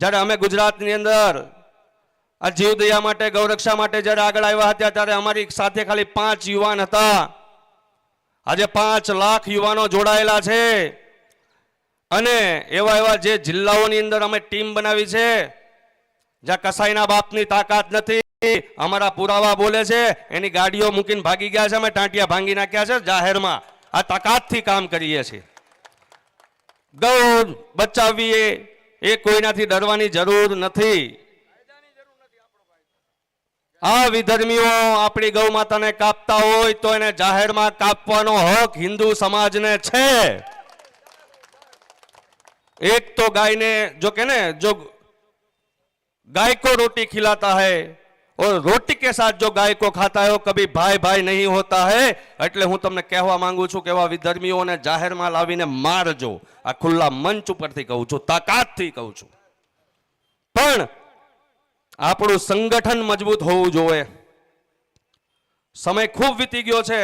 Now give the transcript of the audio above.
જ્યારે અમે ગુજરાતની અંદર આ જીવદયા માટે ગૌરક્ષા માટે જ્યારે આગળ આવ્યા હતા, ત્યારે અમારી સાથે ખાલી પાંચ યુવાન હતા. આજે પાંચ લાખ યુવાનો જોડાયેલા છે. અને એવા એવા જે જિલ્લાઓની અંદર અમે ટીમ બનાવી છે, જ્યાં કસાઈના બાપની તાકાત નથી. અમારા પુરાવા બોલે છે, એની ગાડીઓ મૂકીને ભાગી ગયા છે, અમે ટાંટિયા ભાંગી નાખ્યા છે, જાહેરમાં આ તાકાતથી કામ કરીએ છીએ. ગૌ બચાવવી એ કોઈનાથી ડરવાની જરૂર નથી. આ વિધર્મીઓ આપણી ગૌ માતાને કાપતા હોય તો એને જાહેરમાં કાપવાનો હક હિન્દુ સમાજને છે. એક તો ગાયને, જો કે ને, જો ગાય કો રોટી ખિલાતા હૈ और रोटी के साथ जो गाय को खाता है वो कभी भाई भाई नहीं होता है એટલે હું તમને કહેવા માંગુ છું કે એવા વિધર્મીઓને જાહેરમાં લાવીને મારજો આ ખુલ્લા મંચ ઉપરથી કહું છું તાકાતથી કહું છું પણ આપણું સંગઠન મજબૂત હોવું જોઈએ સમય ખૂબ વીતી ગયો છે